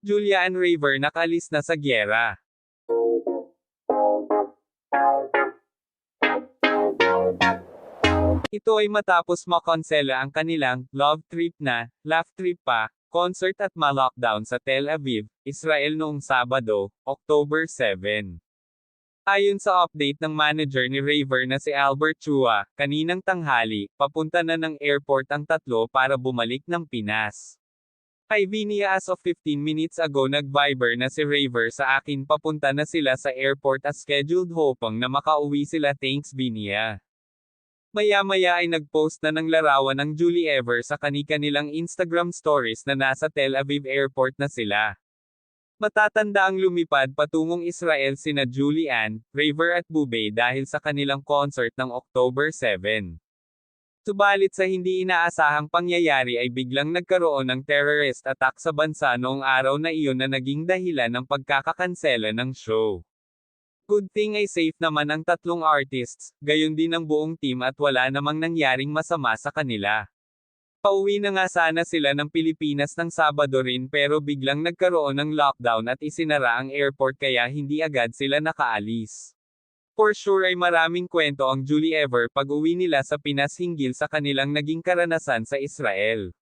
Julia Ann Raver nakalis na sa gyera. Ito ay matapos makonsela ang kanilang love trip na, laugh trip pa, concert at ma-lockdown sa Tel Aviv, Israel noong Sabado, October 7. Ayon sa update ng manager ni Raver na si Albert Chua, kaninang tanghali, papunta na ng airport ang tatlo para bumalik ng Pinas. Kay Vinia as of 15 minutes ago nag-Viber na si Raver sa akin papunta na sila sa airport as scheduled hopang na makauwi sila thanks Vinia. Maya-maya ay nag-post na ng larawan ng Julie Ever sa kani-kanilang Instagram stories na nasa Tel Aviv Airport na sila. Matatanda ang lumipad patungong Israel sina Julie Ann, Raver at Bube dahil sa kanilang concert ng October 7. Subalit sa hindi inaasahang pangyayari ay biglang nagkaroon ng terrorist attack sa bansa noong araw na iyon na naging dahilan ng pagkakakansela ng show. Good thing ay safe naman ang tatlong artists, gayon din ang buong team at wala namang nangyaring masama sa kanila. Pauwi na nga sana sila ng Pilipinas ng Sabado rin pero biglang nagkaroon ng lockdown at isinara ang airport kaya hindi agad sila nakaalis. For sure ay maraming kwento ang Julie Ever pag uwi nila sa Pinas hinggil sa kanilang naging karanasan sa Israel.